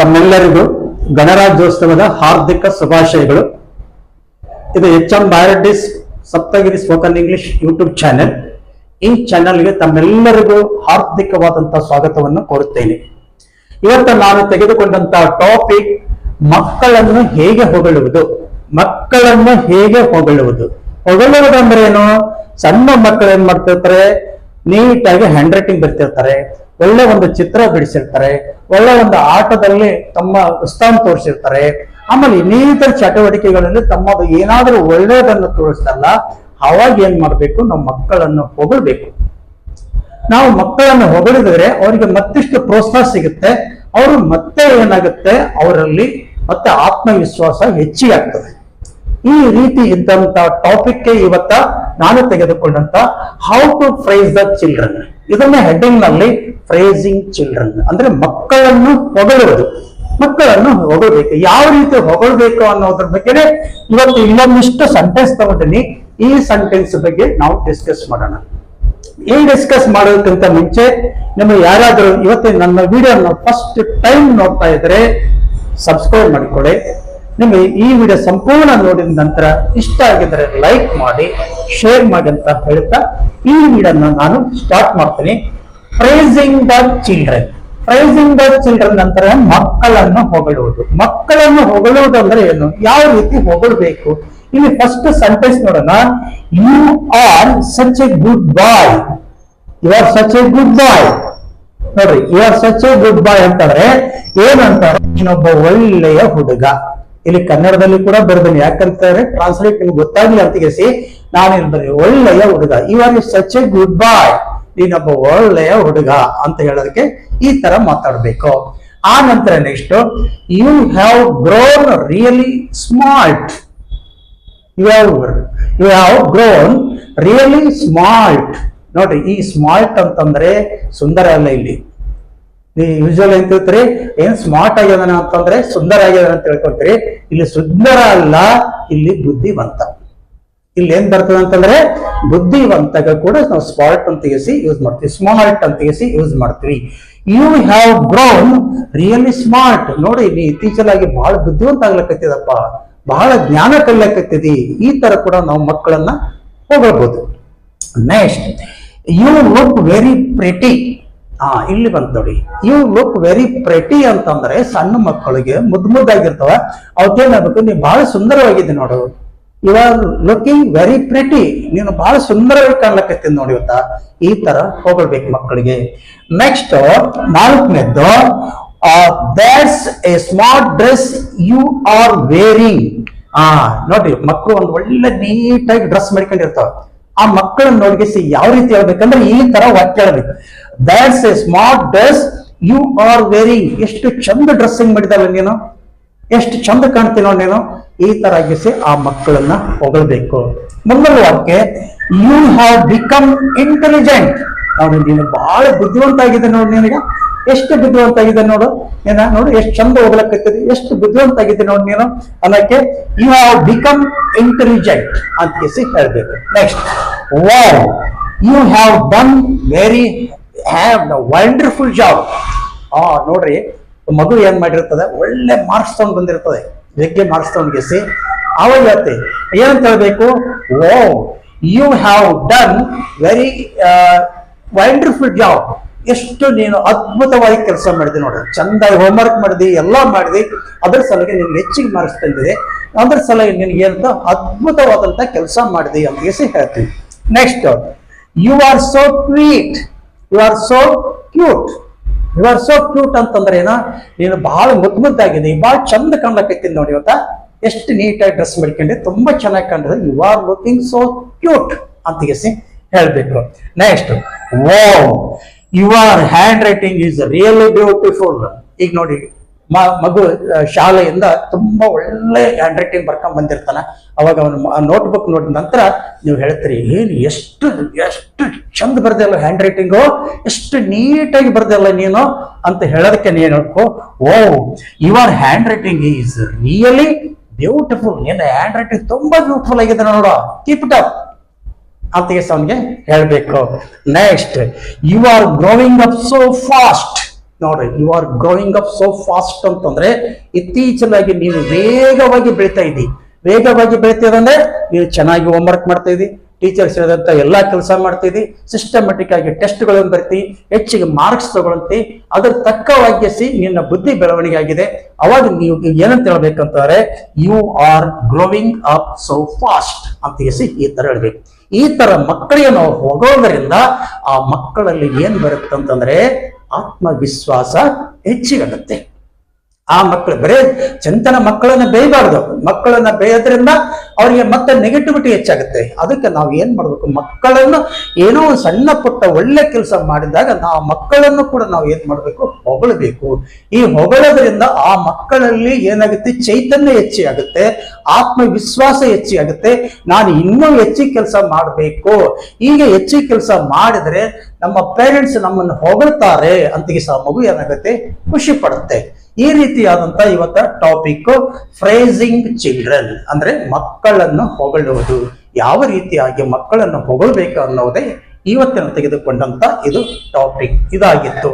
ತಮ್ಮೆಲ್ಲರಿಗೂ ಗಣರಾಜ್ಯೋತ್ಸವದ ಹಾರ್ದಿಕ ಶುಭಾಶಯಗಳು. ಇದು H M Bayireddy Saptagiri spoken English YouTube channel. ಈ ಚಾನೆಲ್ಗೆ ತಮ್ಮೆಲ್ಲರಿಗೂ ಹಾರ್ದಿಕವಾದಂತಹ ಸ್ವಾಗತವನ್ನು ಕೋರುತ್ತೇನೆ. ಇವತ್ತು ನಾನು ತೆಗೆದುಕೊಂಡಂತಹ ಟಾಪಿಕ್ ಮಕ್ಕಳನ್ನು ಹೇಗೆ ಹೊಗಳುವುದು, ಮಕ್ಕಳನ್ನು ಹೇಗೆ ಹೊಗಳುವುದು. ಹೊಗಳುವುದಂದ್ರೆ ಏನು? ಸಣ್ಣ ಮಕ್ಕಳು ಏನ್ ಮಾಡ್ತಿರ್ತಾರೆ? ನೀಟಾಗಿ ಹ್ಯಾಂಡ್ ರೈಟಿಂಗ್ ಬರ್ತಿರ್ತಾರೆ. ಒಳ್ಳೆ ಒಂದು ಚಿತ್ರ ಬಿಡಿಸಿರ್ತಾರೆ, ಒಳ್ಳೆ ಒಂದು ಆಟದಲ್ಲಿ ತಮ್ಮ ಉತ್ಸಾಹ ತೋರಿಸಿರ್ತಾರೆ. ಆಮೇಲೆ ಇನ್ನಿತರ ಚಟುವಟಿಕೆಗಳಲ್ಲಿ ತಮ್ಮದು ಏನಾದರೂ ಒಳ್ಳೆಯದನ್ನು ತೋರಿಸ್ತಲ್ಲ ಅವಾಗ ಏನ್ ಮಾಡ್ಬೇಕು? ನಾವು ಮಕ್ಕಳನ್ನು ಹೊಗಳ್ಬೇಕು. ನಾವು ಮಕ್ಕಳನ್ನು ಹೊಗಳಿದ್ರೆ ಅವರಿಗೆ ಮತ್ತಿಷ್ಟು ಪ್ರೋತ್ಸಾಹ ಸಿಗುತ್ತೆ, ಅವರು ಮತ್ತೆ ಏನಾಗುತ್ತೆ? ಅವರಲ್ಲಿ ಮತ್ತೆ ಆತ್ಮವಿಶ್ವಾಸ ಹೆಚ್ಚಿಗೆ ಆಗ್ತದೆ. ಈ ರೀತಿ ಇದ್ದಂತ ಟಾಪಿಕ್ ಇವತ್ತ ನಾನು ತೆಗೆದುಕೊಂಡಂತ how to praise the children ಇದನ್ನ ಹೆಡ್ಡಿಂಗ್ನಲ್ಲಿ ಫ್ರೈಸಿಂಗ್ ಚಿಲ್ಡ್ರನ್ ಅಂದ್ರೆ ಮಕ್ಕಳನ್ನು ಹೊಗಳುವುದು. ಮಕ್ಕಳನ್ನು ಹೊಗಳಬೇಕು. ಯಾವ ರೀತಿ ಹೊಗಳಬೇಕು ಅನ್ನೋದ್ರ ಬಗ್ಗೆ ಇವತ್ತು ಇನ್ನೊಂದಿಷ್ಟು ಸೆಂಟೆನ್ಸ್ ತಗೊಂಡಿನಿ. ಈ ಸೆಂಟೆನ್ಸ್ ಬಗ್ಗೆ ನಾವು ಡಿಸ್ಕಸ್ ಮಾಡೋಣ. ಈ ಡಿಸ್ಕಸ್ ಮಾಡೋದಕ್ಕಿಂತ ಮುಂಚೆ ನಿಮಗೆ ಯಾರಾದರೂ ಇವತ್ತಿನ ನನ್ನ ವಿಡಿಯೋನ ಫಸ್ಟ್ ಟೈಮ್ ನೋಡ್ತಾ ಇದ್ರೆ ಸಬ್ಸ್ಕ್ರೈಬ್ ಮಾಡಿಕೊಳ್ಳಿ. ನಿಮಗೆ ಈ ವಿಡಿಯೋ ಸಂಪೂರ್ಣ ನೋಡಿದ ನಂತರ ಇಷ್ಟ ಆಗಿದ್ರೆ ಲೈಕ್ ಮಾಡಿ ಶೇರ್ ಮಾಡಿ ಅಂತ ಹೇಳ್ತಾ ಈ ವಿಡಿಯೋನ ನಾನು ಸ್ಟಾರ್ಟ್ ಮಾಡ್ತೀನಿ. Praising the children praising the children ನಂತರ ಮಕ್ಕಳನ್ನು ಹೊಗಳುವುದು. ಮಕ್ಕಳನ್ನು ಹೊಗಳುವುದು ಅಂದ್ರೆ ಏನು? ಯಾವ ರೀತಿ ಹೊಗಳಬೇಕು? ಇಲ್ಲಿ ಫಸ್ಟ್ ಸೆಂಟೆನ್ಸ್ ನೋಡೋಣ. You are such a good boy you are such a good boy ನೋಡ್ರಿ you are such a good boy ಅಂತಂದ್ರೆ ಏನಂತಾರೆ? ಇನ್ನೊಬ್ಬ ಒಳ್ಳೆಯ ಹುಡುಗ. ಇಲ್ಲಿ ಕನ್ನಡದಲ್ಲಿ ಕೂಡ ಬರ್ದೇನೆ. ಯಾಕಂತಾರೆ ಟ್ರಾನ್ಸ್ಲೇಟ್ ನಿಮ್ಗೆ ಗೊತ್ತಾಗ್ಲಿ ಅಂತ ನಾನೇನು ಬರ್ತೀನಿ ಒಳ್ಳೆಯ ಹುಡುಗ. You such a good boy ನೀನೊಬ್ಬ ಒಳ್ಳೆಯ ಹುಡುಗ ಅಂತ ಹೇಳೋದಕ್ಕೆ ಈ ತರ ಮಾತಾಡ್ಬೇಕು. ಆ ನಂತರ next you have grown really smart you have you have grown really smart ನೋಡ್ರಿ ಈ ಸ್ಮಾರ್ಟ್ ಅಂತಂದ್ರೆ ಸುಂದರ ಅಲ್ಲ ಇಲ್ಲಿ. ನೀವು ಯೂಶುವಲ್ ಏನ್ ತಿಳ್ತೀರಿ ಏನ್ ಸ್ಮಾರ್ಟ್ ಆಗ್ಯದನ ಅಂತಂದ್ರೆ ಸುಂದರ ಆಗ್ಯದನ ಅಂತ ತಿಳ್ಕೊಂತೀರಿ ಇಲ್ಲಿ ಸುಂದರ ಅಲ್ಲ, ಇಲ್ಲಿ ಬುದ್ಧಿವಂತ. ಇಲ್ಲಿ ಏನ್ ಬರ್ತದೆ ಅಂತಂದ್ರೆ ಬುದ್ಧಿವಂತಗ ಕೂಡ ನಾವು ಸ್ಮಾರ್ಟ್ ಅಂತ ತೆಗೆಸಿ ಯೂಸ್ ಮಾಡ್ತೀವಿ. ಸ್ಮಾರ್ಟ್ ಅಂತ ತೆಗೆಸಿ ಯೂಸ್ ಮಾಡ್ತೀವಿ. You have grown really smart ನೋಡಿ, ನೀ ಇತ್ತೀಚಲಾಗಿ ಬಹಳ ಬುದ್ಧಿವಂತ ಆಗ್ಲಕತ್ತಿದಪ್ಪ. ಬಹಳ ಜ್ಞಾನ ಕಲಿಯಕತ್ತಿದಿ. ಈ ತರ ಕೂಡ ನಾವು ಮಕ್ಕಳನ್ನ ಹೋಗಬಹುದು next you look very pretty ಹಾ ಇಲ್ಲಿ ಬಂತ ನೋಡಿ. ಯು ಲುಕ್ ವೆರಿ ಪ್ರೆಟಿ ಅಂತಂದ್ರೆ ಸಣ್ಣ ಮಕ್ಕಳಿಗೆ ಮುದ್ ಮುದ್ದಾಗಿರ್ತವ. ಅವತ್ತೇನಾಗಬೇಕು ನೀವು ಬಹಳ ಸುಂದರವಾಗಿದೆ ನೋಡು. You are looking very pretty ನೀನು ಬಹಳ ಸುಂದರವಾಗಿ ಕಾಣ್ಲಕತ್ತೀನಿ ನೋಡಿ ಇವತ್ತ. ಈ ತರ ಹೋಗ್ಬೇಕು ಮಕ್ಕಳಿಗೆ. Next ನಾಲ್ಕನೇದ್ದು that's a smart dress you are wearing ಆ ನೋಡ್ರಿ ಮಕ್ಕಳು ಒಂದು ಒಳ್ಳೆ ನೀಟಾಗಿ ಡ್ರೆಸ್ ಮಾಡ್ಕೊಂಡಿರ್ತಾವ. ಆ ಮಕ್ಕಳನ್ನ ನೋಡ್ಗಿಸಿ ಯಾವ ರೀತಿ ಹೇಳ್ಬೇಕಂದ್ರೆ ಈ ತರ ವಾಕ್ಯ ಹೇಳ್ಬೇಕು. That's a smart dress you are very ಎಷ್ಟು ಚಂದ ಡ್ರೆಸ್ಸಿಂಗ್ ಮಾಡಿದಲ್ಲ ನೀನು? ಎಷ್ಟು ಚಂದ ಕಾಣ್ತೀನಿ ನೀನು? ಈ ತರ ಆಗಿಸಿ ಆ ಮಕ್ಕಳನ್ನ ಹೊಗಳ್ಬೇಕು. ಮುಂದಿನ ವಾಕ್ಯ ಯು ಹ್ಯಾವ್ ಬಿಕಮ್ ಇಂಟೆಲಿಜೆಂಟ್ ನೋಡಿ, ನೀನು ಬಹಳ ಬುದ್ಧಿವಂತ ಆಗಿದೆ ನೋಡಿ ನಿನಗೆ. ಎಷ್ಟು ಬುದ್ಧಿವಂತ ಆಗಿದೆ ನೋಡು? ಏನ? ನೋಡು, ಎಷ್ಟು ಚಂದ ಹೋಗ್ಲಕ್ಕೈತದೆ ಎಷ್ಟು ಬುದ್ಧಿವಂತ ಆಗಿದೆ ನೋಡಿ ನೀನು? ಅನ್ನಕ್ಕೆ ಯು ಹ್ಯಾವ್ ಬಿಕಮ್ ಇಂಟೆಲಿಜೆಂಟ್ ಅಂತ ಕೇಸಿ ಹೇಳ್ಬೇಕು. Next wow you have done very have wonderful job ಆ, ನೋಡ್ರಿ ಮಗು ಏನ್ ಮಾಡಿರ್ತದೆ? ಒಳ್ಳೆ ಮಾರ್ಕ್ಸ್ ತಗೊಂಡ್ ಬಂದಿರ್ತದೆ. ಜಗ್ಗೆ ಮಾರ್ಕ್ಸ್ ತಗೊಂಡ್ ಗೆಸಿ ಅವಾಗ ಹೇಳ್ತಿ ಏನಂತ ಹೇಳ್ಬೇಕು? ಓ you have done very wonderful job ಎಷ್ಟು ನೀನು ಅದ್ಭುತವಾಗಿ ಕೆಲಸ ಮಾಡಿದೆ ನೋಡ್ರಿ. ಚಂದಾಗಿ ಹೋಮ್ವರ್ಕ್ ಮಾಡಿದಿ, ಎಲ್ಲ ಮಾಡಿದಿ. ಅದ್ರ ಸಲುವಾಗಿ ನಿನ್ಗೆ ಹೆಚ್ಚಿಗೆ ಮಾರ್ಕ್ಸ್ ತಂದಿದೆ. ಅದ್ರ ಸಲಹೆ ನಿನ್ಗೆ ಏನಂತ ಅದ್ಭುತವಾದಂತ ಕೆಲಸ ಮಾಡಿದೆ ಅಂತ ಹೇಳ್ತೀವಿ next you are so cute you are so cute you are so cute ಅಂತಂದ್ರೆ ಏನ? ನೀನು ಬಹಳ ಮುದ್ದು ಮುದ್ದಾಗಿದೆ. ಬಹಳ ಚಂದ ಕಾಣ್ಲಕತ್ತೀನಿ ನೋಡಿ ಇವತ್ತ. ಎಷ್ಟು ನೀಟಾಗಿ ಡ್ರೆಸ್ ಮಾಡ್ಕೊಂಡೆ. ತುಂಬಾ ಚೆನ್ನಾಗಿ ಕಾಣ್ತದೆ. You are looking so cute ಅಂತ ಹೇಳ್ಬೇಕು. Next oh your handwriting is really beautiful ಈಗ ನೋಡಿ. ಮಗು ಶಾಲೆಯಿಂದ ತುಂಬಾ ಒಳ್ಳೆ ಹ್ಯಾಂಡ್ ರೈಟಿಂಗ್ ಬರ್ಕೊಂಡ್ ಬಂದಿರ್ತಾನ. ಅವಾಗ ಅವನು ನೋಟ್ಬುಕ್ ನೋಡಿದ ನಂತರ ನೀವು ಹೇಳ್ತೀರಿ, ಏನು ಎಷ್ಟು ಎಷ್ಟು ಚಂದ ಬರ್ದಲ್ಲ ಹ್ಯಾಂಡ್ ರೈಟಿಂಗು ಎಷ್ಟು ನೀಟಾಗಿ ಬರ್ದಲ್ಲ ನೀನು? ಅಂತ ಹೇಳೋದಕ್ಕೆ ನೀನು ಹೇಳ್ಕೊ ಓ your handwriting is really beautiful ನಿನ್ನ ಹ್ಯಾಂಡ್ ರೈಟಿಂಗ್ ತುಂಬಾ ಬ್ಯೂಟಿಫುಲ್ ಆಗಿದೆ ನೋಡೋ. ಕೀಪ್ ಇಟ್ ಅಪ್ ಅಂತ ಅವನಿಗೆ ಹೇಳಬೇಕು. Next you are growing up so fast ನೋಡ್ರಿ you are growing up so fast ಅಂತಂದ್ರೆ ಇತ್ತೀಚಿನಾಗಿ ನೀವು ವೇಗವಾಗಿ ಬೆಳಿತಾ ಇದ್ದಿ. ವೇಗವಾಗಿ ಬೆಳಿತೀರಂದ್ರೆ ನೀವು ಚೆನ್ನಾಗಿ ಹೋಮ್ವರ್ಕ್ ಮಾಡ್ತಾ ಇದ್ದಿ ಟೀಚರ್ಸ್ ಹೇಳಿದಂತ ಎಲ್ಲಾ ಕೆಲಸ ಮಾಡ್ತಿದ್ದಿ ಸಿಸ್ಟಮೆಟಿಕ್ ಆಗಿ ಟೆಸ್ಟ್ಗಳನ್ನು ಬರ್ತಿ, ಹೆಚ್ಚಿಗೆ ಮಾರ್ಕ್ಸ್ ತಗೊಳ್ತಿ, ಅದ್ರ ತಕ್ಕವಾಗಿಸಿ ನಿನ್ನ ಬುದ್ಧಿ ಬೆಳವಣಿಗೆ ಆಗಿದೆ. ಅವಾಗ ನೀವು ಏನಂತ ಹೇಳ್ಬೇಕಂತಾರೆ you are growing up so fast ಅಂತ ಹೇಸಿ ಈ ತರ ಹೇಳ್ಬೇಕು. ಈ ತರ ಮಕ್ಕಳಿಗೆ ನಾವು ಹೋಗೋದರಿಂದ ಆ ಮಕ್ಕಳಲ್ಲಿ ಏನ್ ಬರುತ್ತೆ ಅಂತಂದ್ರೆ ಆತ್ಮವಿಶ್ವಾಸ ಹೆಚ್ಚಿಗಾಗುತ್ತೆ ಆ ಮಕ್ಕಳು ಬರೇ ಚಂತನ ಮಕ್ಕಳನ್ನ ಬೇಯಬಾರ್ದು. ಮಕ್ಕಳನ್ನ ಬೇಯೋದ್ರಿಂದ ಅವರಿಗೆ ಮತ್ತೆ ನೆಗೆಟಿವಿಟಿ ಹೆಚ್ಚಾಗುತ್ತೆ. ಅದಕ್ಕೆ ನಾವು ಏನ್ ಮಾಡ್ಬೇಕು? ಮಕ್ಕಳನ್ನು ಏನೋ ಒಂದು ಸಣ್ಣ ಪುಟ್ಟ ಒಳ್ಳೆ ಕೆಲಸ ಮಾಡಿದಾಗ ನಾವು ಮಕ್ಕಳನ್ನು ಕೂಡ ನಾವು ಏನ್ ಮಾಡಬೇಕು? ಹೊಗಳಬೇಕು. ಈ ಹೊಗಳೋದ್ರಿಂದ ಆ ಮಕ್ಕಳಲ್ಲಿ ಏನಾಗುತ್ತೆ? ಚೈತನ್ಯ ಹೆಚ್ಚಿಯಾಗುತ್ತೆ. ಆತ್ಮವಿಶ್ವಾಸ ಹೆಚ್ಚಿಗಾಗುತ್ತೆ ನಾನು ಇನ್ನೂ ಹೆಚ್ಚಿಗೆ ಕೆಲಸ ಮಾಡಬೇಕು. ಹೀಗೆ ಹೆಚ್ಚಿಗೆ ಕೆಲಸ ಮಾಡಿದ್ರೆ ನಮ್ಮ ಪೇರೆಂಟ್ಸ್ ನಮ್ಮನ್ನು ಹೊಗಳ್ತಾರೆ ಅಂತ ಸಹ ಮಗು ಏನಾಗುತ್ತೆ? ಖುಷಿ ಪಡುತ್ತೆ. ಈ ರೀತಿಯಾದಂತ ಇವತ್ತ ಟಾಪಿಕ್ ಫ್ರೇಸಿಂಗ್ ಚಿಲ್ಡ್ರನ್ ಅಂದ್ರೆ ಮಕ್ಕಳನ್ನು ಹೊಗಳುವುದು. ಯಾವ ರೀತಿಯಾಗಿ ಮಕ್ಕಳನ್ನು ಹೊಗಳಬೇಕು ಅನ್ನೋದೇ ಇವತ್ತಿನ ತೆಗೆದುಕೊಂಡಂತ ಇದು ಟಾಪಿಕ್ ಇದಾಗಿತ್ತು.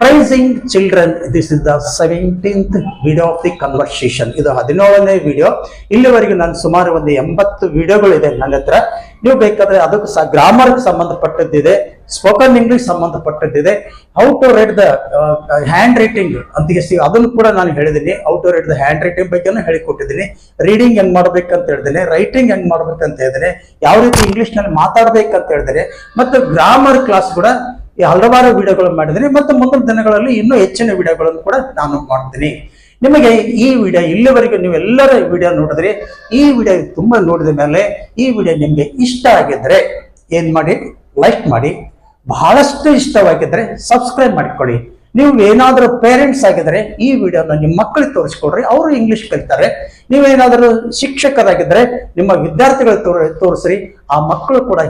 Praising children this is the seventeenth video of the conversation ಇದು ಹದಿನೇಳನೇ ವಿಡಿಯೋ ಇಲ್ಲಿವರೆಗೆ ನಾನು ಸುಮಾರು ಒಂದು ಎಂಬತ್ತು ವಿಡಿಯೋಗಳಿದೆ ನನ್ನ ಹತ್ರ. ನೀವು ಬೇಕಾದ್ರೆ ಅದಕ್ಕೆ ಸಹ ಗ್ರಾಮರ್ ಸಂಬಂಧಪಟ್ಟದ್ದಿದೆ. Spoken English ಸಂಬಂಧಪಟ್ಟದ್ದಿದೆ. How to write the handwriting ಅಂತ ಅದನ್ನು ಕೂಡ ನಾನು ಹೇಳಿದ್ದೀನಿ. How to write the handwriting ಬಗ್ಗೆನೂ ಹೇಳಿಕೊಟ್ಟಿದ್ದೀನಿ. ರೀಡಿಂಗ್ ಹೆಂಗ್ ಮಾಡ್ಬೇಕಂತ ಹೇಳಿದ್ದೀನಿ. ರೈಟಿಂಗ್ ಹೆಂಗ್ ಮಾಡ್ಬೇಕಂತ ಹೇಳಿದ್ರೆ ಯಾವ ರೀತಿ ಇಂಗ್ಲಿಷ್ನಲ್ಲಿ ಮಾತಾಡ್ಬೇಕಂತ ಹೇಳಿದ್ರೆ ಮತ್ತು ಗ್ರಾಮರ್ ಕ್ಲಾಸ್ ಕೂಡ ಈ ಹಲವಾರು ವಿಡಿಯೋಗಳು ಮಾಡಿದ್ದೀನಿ. ಮತ್ತು ಮುಂದಿನ ದಿನಗಳಲ್ಲಿ ಇನ್ನೂ ಹೆಚ್ಚಿನ ವಿಡಿಯೋಗಳನ್ನು ಕೂಡ ನಾನು ಮಾಡ್ತೀನಿ. ನಿಮಗೆ ಈ ವಿಡಿಯೋ ಇಲ್ಲಿವರೆಗೂ ನೀವೆಲ್ಲರ ವಿಡಿಯೋ ನೋಡಿದ್ರಿ, ಈ ವಿಡಿಯೋ ತುಂಬಾ ನೋಡಿದ ಮೇಲೆ ಈ ವಿಡಿಯೋ ನಿಮಗೆ ಇಷ್ಟ ಆಗಿದ್ರೆ ಏನು ಮಾಡಿ? ಲೈಕ್ ಮಾಡಿ. ಬಹಳಷ್ಟು ಇಷ್ಟವಾಗಿದ್ರೆ ಸಬ್ಸ್ಕ್ರೈಬ್ ಮಾಡಿಕೊಳ್ಳಿ. ನೀವು ಏನಾದರೂ ಪೇರೆಂಟ್ಸ್ ಆಗಿದ್ರೆ ಈ ವಿಡಿಯೋನ ನಿಮ್ಮ ಮಕ್ಕಳಿಗೆ ತೋರಿಸ್ಕೊಡ್ರಿ, ಅವರು ಇಂಗ್ಲಿಷ್ ಕಲಿತಾರೆ. ನೀವೇನಾದರೂ ಶಿಕ್ಷಕರಾಗಿದ್ರೆ ನಿಮ್ಮ ವಿದ್ಯಾರ್ಥಿಗಳು ತೋರ್, ತೋರಿಸ್ರಿ, ಆ ಮಕ್ಕಳು ಕೂಡ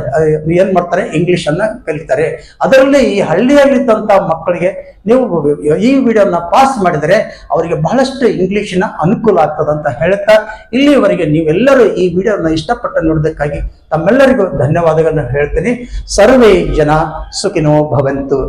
ಏನು ಮಾಡ್ತಾರೆ ಇಂಗ್ಲಿಷ್ ಅನ್ನ ಕಲಿತಾರೆ. ಅದರಲ್ಲಿ ಈ ಹಳ್ಳಿಯಲ್ಲಿದ್ದಂತ ಮಕ್ಕಳಿಗೆ ನೀವು ಈ ವಿಡಿಯೋನ ಪಾಸ್ ಮಾಡಿದರೆ ಅವರಿಗೆ ಬಹಳಷ್ಟು ಇಂಗ್ಲೀಷಿನ ಅನುಕೂಲ ಆಗ್ತದಂತ ಹೇಳ್ತಾ ಇಲ್ಲಿವರೆಗೆ ನೀವೆಲ್ಲರೂ ಈ ವಿಡಿಯೋನ ಇಷ್ಟಪಟ್ಟು ನೋಡೋದಕ್ಕಾಗಿ ತಮ್ಮೆಲ್ಲರಿಗೂ ಧನ್ಯವಾದಗಳನ್ನು ಹೇಳ್ತೀನಿ. ಸರ್ವೇ ಜನ ಸುಖಿನೋ ಭವಂತು.